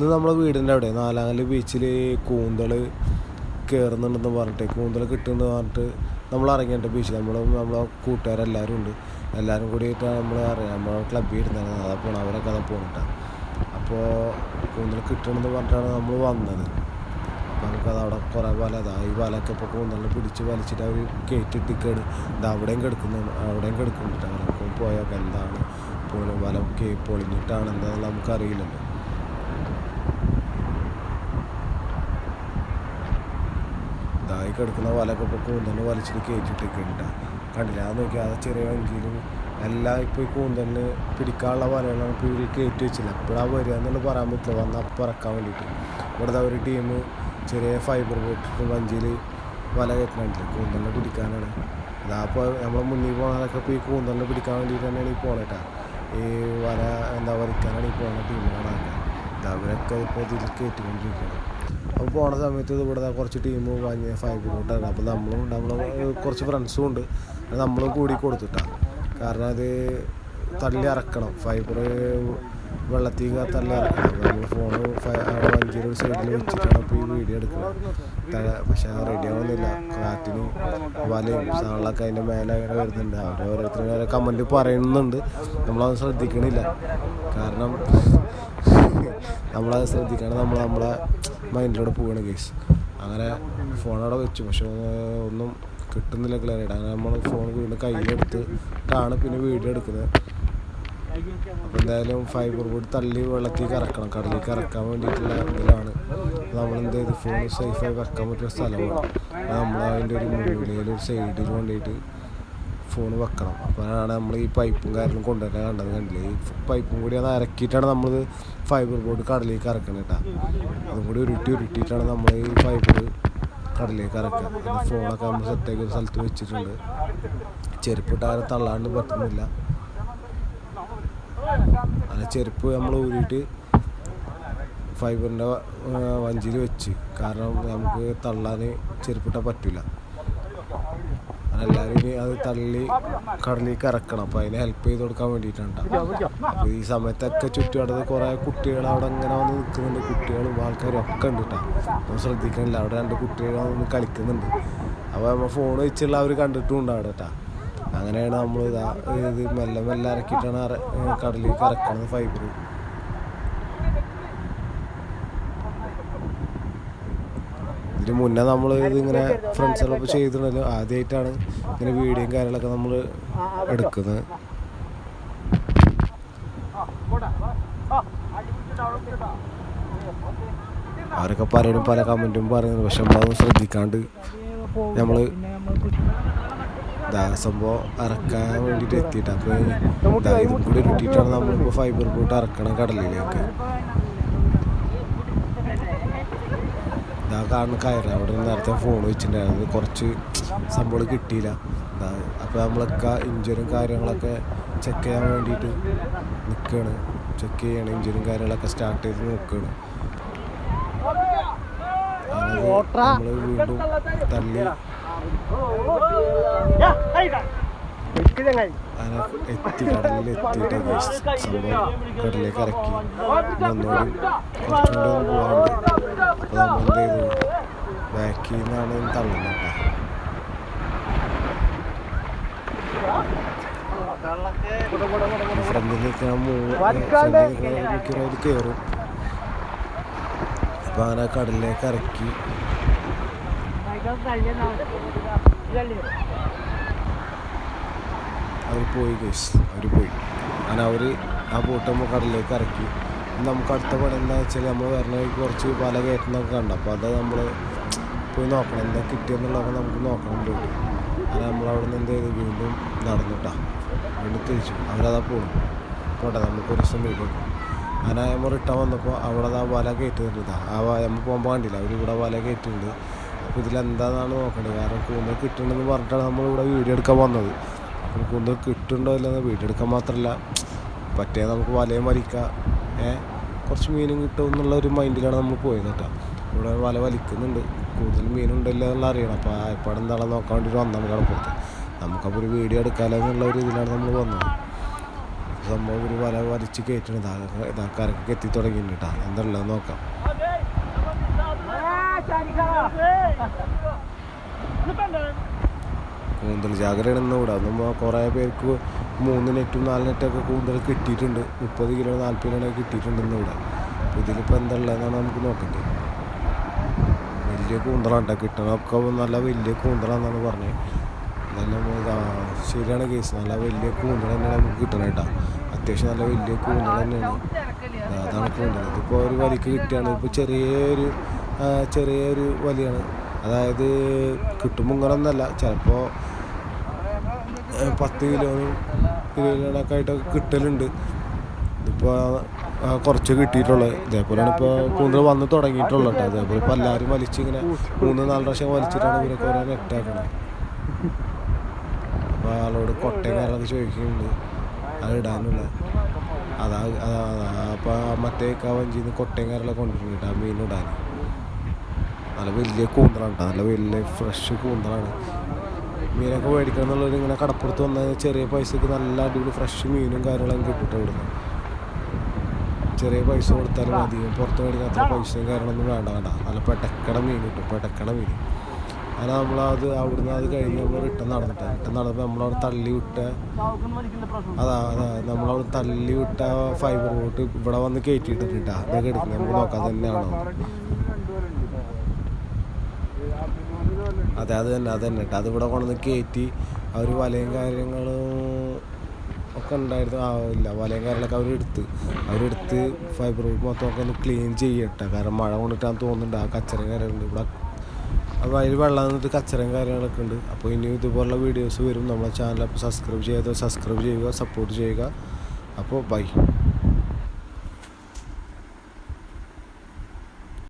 ഇന്ന് നമ്മളെ വീടിന്റെ അവിടെ നാലാങ്കൽ ബീച്ചിൽ കൂന്തൽ കയറുന്നുണ്ടെന്ന് പറഞ്ഞിട്ട് കൂന്തൽ കിട്ടുമെന്ന് പറഞ്ഞിട്ട് നമ്മൾ ഇറങ്ങിയിട്ട് ബീച്ചിൽ നമ്മൾ നമ്മളെ കൂട്ടുകാരെല്ലാവരും ഉണ്ട്. എല്ലാവരും കൂടിയിട്ടാണ് നമ്മൾ അറിയാം നമ്മളെ ക്ലബ്ബിൽ ഇരുന്നാണ് അതാ പോകണം അവരൊക്കെ അതാ പോണിട്ടാണ് അപ്പോൾ കൂന്തൽ കിട്ടണമെന്ന് പറഞ്ഞിട്ടാണ് നമ്മൾ വന്നത്. അപ്പോൾ നമുക്കത് അവിടെ കുറേ വല അതാ ഈ വലയൊക്കെ ഇപ്പോൾ കൂന്തലിനെ പിടിച്ച് വലിച്ചിട്ട് അവർ കയറ്റിട്ടിക്കാണ് ഇത് അവിടെയും കിടക്കുന്നു. അവിടെയും കിടക്കുന്നുണ്ട് അവരൊക്കെ പോയൊക്കെ എന്താണ്? പൊളി വല പൊളിഞ്ഞിട്ടാണ് എന്താണെന്ന് നമുക്കറിയില്ലല്ലോ. ഇതായി കിടക്കുന്ന വലയൊക്കെ ഇപ്പോൾ കൂന്തലിന് വലിച്ചിട്ട് കയറ്റിട്ടൊക്കെയുണ്ട് കണ്ടില്ല? അത് നോക്കി അത് ചെറിയ വഞ്ചിയിലും എല്ലാം ഇപ്പോൾ ഈ കൂന്തലിന് പിടിക്കാനുള്ള വലകളാണ് ഇപ്പോൾ ഇവർ കയറ്റി വെച്ചില്ല? എപ്പോഴാണ് വരിക എന്നുള്ളത് പറയാൻ പറ്റില്ല. വന്ന് അപ്പം ഇറക്കാൻ വേണ്ടിയിട്ട്. ഇവിടെ ഒരു ടീം ചെറിയ ഫൈബർ പോയിട്ട് വഞ്ചിയിൽ വല കയറ്റുന്നുണ്ട്. കൂന്തലിനെ പിടിക്കാനാണ്. ഇതാപ്പോൾ നമ്മളെ മുന്നിൽ പോകാനൊക്കെ ഇപ്പോൾ ഈ കൂന്തലിനെ പിടിക്കാൻ വേണ്ടിയിട്ട് തന്നെയാണ് ഈ പോണേട്ടാ ഈ വല എന്താ വലിക്കാനാണ് ഈ പോകുന്ന ടീമുകളാണ് അവരൊക്കെ ഇപ്പോൾ ഇതിൽ കയറ്റിക്കൊണ്ടിരിക്കുകയാണ് അപ്പോൾ പോണ സമയത്ത് ഇവിടെ കുറച്ച് ടീം വാങ്ങിയ ഫൈവ് കൂട്ടാണ് അപ്പോൾ നമ്മളും നമ്മൾ കുറച്ച് ഫ്രണ്ട്സും ഉണ്ട്. നമ്മളും കൂടി കൊടുത്തിട്ടാണ് കാരണം അത് തള്ളി ഇറക്കണം ഫൈബർ വെള്ളത്തിൽ തള്ളി ഇറക്കണം അപ്പോൾ നമ്മൾ ഫോണ് വഞ്ചിയുടെ ഒരു സൈഡിൽ വെച്ചിട്ടാണ് ഇപ്പോൾ ഈ വീഡിയോ എടുക്കുന്നത് പക്ഷെ അത് റെഡി ആവുന്നില്ല കാറ്റിന് വലയും സാധനങ്ങളൊക്കെ അതിന്റെ മേലെ അങ്ങനെ വരുന്നുണ്ട്. അവർ ഓരോരുത്തരും കമന്റ് പറയുന്നുണ്ട്. നമ്മളത് ശ്രദ്ധിക്കണില്ല. കാരണം നമ്മളത് ശ്രദ്ധിക്കണം നമ്മൾ നമ്മളെ മൈൻഡിലൂടെ പോവുകയാണ് കേസ് അങ്ങനെ ഫോണവിടെ വെച്ചു. പക്ഷേ ഒന്നും കിട്ടുന്നില്ല ക്ലിയറായിട്ട് അങ്ങനെ നമ്മൾ ഫോൺ വീണ്ടും കയ്യിലെടുത്തിട്ടാണ് പിന്നെ വീഡിയോ എടുക്കുന്നത്. അപ്പോൾ എന്തായാലും ഫൈബർ ബോർഡ് തള്ളി വെള്ളത്തിൽ കറക്കണം. കടലിലേക്ക് കറക്കാൻ വേണ്ടിയിട്ടുള്ള ഇതിലാണ്. നമ്മൾ എന്ത് ചെയ്ത്? ഫോൺ സേഫായി വെക്കാൻ പറ്റുന്ന സ്ഥലമാണ്. നമ്മൾ അതിന്റെ ഒരു മൂലയിൽ ഒരു സൈഡിൽ ഫോൺ വെക്കണം. അപ്പോഴാണ് നമ്മൾ ഈ പൈപ്പും കാര്യങ്ങളും കൊണ്ടുവരാൻ കണ്ടത് കണ്ടില്ലേ? ഈ പൈപ്പും കൂടി അത് അരക്കിയിട്ടാണ് നമ്മൾ ഫൈബർ ബോർഡ് കടലിലേക്ക് ഇറക്കുന്നത് കേട്ടോ. അതും കൂടി ഉരുട്ടി ഉരുട്ടിയിട്ടാണ് നമ്മൾ ഈ പൈപ്പ് കടലിലേക്ക് ഇറക്കുക ഫോണൊക്കെ നമ്മൾ സെറ്റാക്കി ഒരു സ്ഥലത്ത് വെച്ചിട്ടുണ്ട്. ചെരുപ്പിട്ടാലും തള്ളാണ്ട് പറ്റുന്നില്ല. അങ്ങനെ ചെരുപ്പ് നമ്മൾ ഊരിയിട്ട് ഫൈബറിന്റെ വഞ്ചിയിൽ വെച്ച്. കാരണം നമുക്ക് തള്ളാൻ ചെരുപ്പിട്ടാൽ പറ്റില്ല എല്ലാവരും അത് തള്ളി കടലിലേക്ക് ഇറക്കണം. അപ്പോൾ അതിനെ ഹെൽപ്പ് ചെയ്ത് കൊടുക്കാൻ വേണ്ടിയിട്ടാണ് ഈ സമയത്തൊക്കെ ചുറ്റുപാടത്ത് കുറേ കുട്ടികൾ അവിടെ ഇങ്ങനെ വന്ന് നിൽക്കുന്നുണ്ട്. കുട്ടികളും ആൾക്കാരും ഒക്കെ ഉണ്ട് കേട്ടോ നമ്മൾ ശ്രദ്ധിക്കണില്ല. അവിടെ രണ്ട് കുട്ടികൾ വന്ന് കളിക്കുന്നുണ്ട്. അപ്പോൾ നമ്മൾ ഫോൺ വെച്ചുള്ള അവർ കണ്ടിട്ടും ഉണ്ട് അവിടെ അങ്ങനെയാണ് നമ്മൾ ഇതാ ഇത് മെല്ലെ മെല്ലെ ഇറക്കിയിട്ടാണ് ഇറ- കടലിലേക്ക് ഇറക്കണത് ഫൈബർ ഇതിന് മുന്നേ നമ്മൾ ഇതിങ്ങനെ ഫ്രണ്ട്സുകളൊപ്പം ചെയ്തിട്ടുണ്ടല്ലോ ആദ്യമായിട്ടാണ് ഇങ്ങനെ വീഡിയോയും കാര്യങ്ങളൊക്കെ നമ്മൾ എടുക്കുന്നത് അവരൊക്കെ പറയണം പല കമന്റും പറയുന്നു പക്ഷെ നമ്മളതൊന്നും ശ്രദ്ധിക്കാണ്ട് നമ്മൾ സംഭവം ഇറക്കാൻ വേണ്ടിയിട്ട് എത്തിയിട്ട് അപ്പോൾ ഇതും കൂടി ഇരുട്ടിയിട്ടാണ് നമ്മളിപ്പോൾ ഫൈബർ ബോട്ട് ഇറക്കണം കടലിലേക്ക് ഇതാ കാണുന്ന കയറി. അവിടെ നിന്ന് നേരത്തെ ഫോൺ വെച്ചിട്ടുണ്ടായിരുന്നു കുറച്ച് സംഭവം കിട്ടിയില്ല. എന്താ അപ്പോൾ നമ്മളൊക്കെ ഇഞ്ചുറും കാര്യങ്ങളൊക്കെ ചെക്ക് ചെയ്യാൻ വേണ്ടിയിട്ട് നിൽക്കുകയാണ് ചെക്ക് ചെയ്യണം. ഇഞ്ചുറും കാര്യങ്ങളൊക്കെ സ്റ്റാർട്ട് ചെയ്ത് നോക്കുകയാണ് നമ്മൾ വീണ്ടും തള്ളി അങ്ങനെ എത്തി കടലിൽ എത്തിയിട്ട് സംഭവം കടലിലേക്ക് ഇറക്കി. ഒന്നുകൂടി കുറച്ചുകൂടി ഒന്ന് പോകാറുണ്ട് അപ്പോൾ നമ്മൾ എന്ത് ചെയ്തു? ബാക്കിൽ നിന്നാണ് തള്ളുന്നത് ഫ്രണ്ടിൽ നിൽക്കുന്ന മിക്കവാറും കയറും അപ്പോൾ അങ്ങനെ കടലിലേക്ക് ഇറക്കി. അവർ പോയി കേസ് അവർ പോയി. അങ്ങനെ അവർ ആ ബോട്ട് നമ്മൾ കടലിലേക്ക് ഇറക്കി. നമുക്ക് അടുത്ത പണി എന്താ വെച്ചാൽ നമ്മൾ വരണ കുറച്ച് പല കയറ്റുന്നൊക്കെ കണ്ടു. അപ്പോൾ അത് നമ്മൾ പോയി നോക്കണം. എന്താ കിട്ടിയെന്നുള്ളതൊക്കെ നമുക്ക് നോക്കണം പോയിട്ട്. അങ്ങനെ നമ്മൾ അവിടെ നിന്ന് എന്ത് ചെയ്തു? വീണ്ടും നടന്നിട്ടാ വീണ്ടും തിരിച്ചു. അവരതാ പോകും പോട്ടെ നമുക്ക് ഒരു ദിവസം വീണ്ടും അങ്ങനെ നമ്മൾ റിട്ടേൺ വന്നപ്പോൾ അവിടെ ആ വല കയറ്റുന്നുണ്ട് ആ നമ്മൾ പോകുമ്പോൾ കണ്ടില്ല അവർ ഇവിടെ വല കയറ്റുന്നുണ്ട് അപ്പോൾ ഇതിലെന്താണെന്നാണ് നോക്കേണ്ടത് കാരണം കൂടുതൽ കിട്ടണമെന്ന് പറഞ്ഞിട്ടാണ് നമ്മളിവിടെ വീഡിയോ എടുക്കാൻ വന്നത്. അപ്പോൾ കൂന്തൽ കിട്ടുന്നുണ്ടോ ഇല്ലെന്ന് വീഡിയോ എടുക്കാൻ മാത്രമല്ല. പറ്റേ നമുക്ക് വലയും വലിക്കാം. ഏ? കുറച്ച് മീനും കിട്ടും എന്നുള്ള ഒരു മൈൻഡിലാണ് നമ്മൾ പോയത് കേട്ടോ. ഇവിടെ വല വലിക്കുന്നുണ്ട്. കൂടുതൽ മീനുണ്ടല്ലോ എന്നുള്ള അറിയണം. അപ്പോൾ ആ എപ്പോഴും എന്താണെന്ന് നോക്കാൻ വേണ്ടിയിട്ട് വന്നാണ് കടപ്പുറത്ത്. നമുക്കപ്പോൾ ഒരു വീഡിയോ എടുക്കാമല്ലോ എന്നുള്ള ഒരു ഇതിലാണ് നമ്മൾ വന്നത്. സംഭവം ഒരു വല വലിച്ച് കയറ്റണം ഇതാക്കാരൊക്കെ എത്തി തുടങ്ങിയിട്ടുണ്ട് കേട്ടോ. എന്താണല്ലോ നോക്കാം. കൂന്തൽ ജാഗ്രത ഇവിടെ. അതൊന്നും കുറേ പേർക്ക് മൂന്ന് നെറ്റും നാല് നെറ്റൊക്കെ കൂന്തൽ കിട്ടിയിട്ടുണ്ട്. മുപ്പത് കിലോ നാൽപ്പത് കിലോ കിട്ടിയിട്ടുണ്ട് ഇന്ന് ഇവിടെ. അപ്പോൾ ഇതിലിപ്പോൾ എന്താ ഉള്ളതെന്നാണ് നമുക്ക് നോക്കേണ്ടത് വലിയ കൂന്തലാണ് കേട്ടോ. കിട്ടണമൊക്കെ നല്ല വലിയ കൂന്തലാണെന്നാണ് പറഞ്ഞത്. നല്ല ശരിയാണ് കേസ്. നല്ല വലിയ കൂന്തൽ തന്നെയാണ് നമുക്ക് കിട്ടണം കേട്ടോ. അത്യാവശ്യം നല്ല വലിയ കൂന്തൽ തന്നെയാണ്. അതാണ് കൂന്തൽ ഇതിപ്പോൾ ഒരു വലിക്ക് കിട്ടിയാണ്. ഇപ്പോൾ ചെറിയൊരു ചെറിയൊരു വലിയാണ്. അതായത് കിട്ടുമ്പോൾ ഇങ്ങനെ ഒന്നല്ല ചിലപ്പോൾ പത്ത് കിലോനും കിലോനൊക്കെ ആയിട്ടൊക്കെ കിട്ടലുണ്ട്. ഇതിപ്പോൾ കുറച്ച് കിട്ടിയിട്ടുള്ളത് ഇതേപോലെയാണ് ഇപ്പോൾ കൂന്തൽ വന്ന് തുടങ്ങിയിട്ടുള്ളത് കേട്ടോ. അതേപോലെ ഇപ്പോൾ എല്ലാവരും വലിച്ച് ഇങ്ങനെ മൂന്ന് നാല് പ്രാവശ്യം വലിച്ചിട്ടാണ് ഇവരൊക്കെ ഓരോ നെറ്റാക്കണത് അപ്പോൾ ആളോട് കൊട്ടയും കാര്യങ്ങളൊക്കെ ചോദിക്കുന്നുണ്ട്. അത് ഇടാനുള്ള. അതാ അതാ അപ്പോൾ മറ്റേ വഞ്ചിയിൽ നിന്ന് കൊട്ടയും കാര്യങ്ങളൊക്കെ കൊണ്ടുവരുന്നുണ്ട് ആ മീൻ ഇടാൻ നല്ല വലിയ കൂന്തലാണ് നല്ല വലിയ ഫ്രഷ് കൂന്തലാണ് മീനൊക്കെ മേടിക്കണം എന്നുള്ളവർ ഇങ്ങനെ കടപ്പുറത്ത് വന്നാൽ ചെറിയ പൈസക്ക് നല്ല അടിപൊളി ഫ്രഷ് മീനും കാര്യങ്ങളൊക്കെ കിട്ടിട്ട് ഇവിടുന്ന്. ചെറിയ പൈസ കൊടുത്താലും മതി. പുറത്ത് മേടിക്കാൻ അത്ര പൈസയും കാര്യങ്ങളൊന്നും വേണ്ട വേണ്ട. നല്ല പെട്ടക്കണ മീൻ കിട്ടും പെട്ടക്കണ മീൻ. അങ്ങനെ നമ്മളത് അവിടുന്ന് അത് കഴിഞ്ഞ് നമ്മൾ റിട്ടേൺ നടന്നിട്ട് റിട്ടേൺ നടന്നപ്പോൾ നമ്മളവിടെ തള്ളി വിട്ട അതാ അതാ. നമ്മളവിടെ തള്ളി വിട്ട ഫൈബർ ബോട്ട് ഇവിടെ വന്ന് കയറ്റിയിട്ടിട്ടാ അതൊക്കെ എടുക്കുന്നത്. നമുക്ക് നോക്കാൻ തന്നെയാണോ? അതെ അത് തന്നെ അത് തന്നെ കേട്ടോ. അതിവിടെ കൊണ്ടുവന്ന് കയറ്റി അവർ വലയും കാര്യങ്ങളും ഒക്കെ ഉണ്ടായിരുന്നു. ആ ഇല്ല വലയും കാര്യങ്ങളൊക്കെ അവരെടുത്ത് അവരെടുത്ത് ഫൈബർ ബോട്ട് മൊത്തം ഒക്കെ ഒന്ന് ക്ലീൻ ചെയ്യട്ടെ. കാരണം മഴ കൊണ്ടിട്ടാന്ന് തോന്നുന്നുണ്ട്. ആ കച്ചറയും കാര്യങ്ങളുണ്ട്. ഇവിടെ അപ്പോൾ അതിൽ വെള്ളം നിന്നിട്ട് കച്ചറയും കാര്യങ്ങളൊക്കെ ഉണ്ട്. അപ്പോൾ ഇനിയും ഇതുപോലുള്ള വീഡിയോസ് വരും. നമ്മളെ ചാനൽ അപ്പോൾ സബ്സ്ക്രൈബ് ചെയ്യാതെ സബ്സ്ക്രൈബ് ചെയ്യുക സപ്പോർട്ട് ചെയ്യുക. അപ്പോൾ ബൈ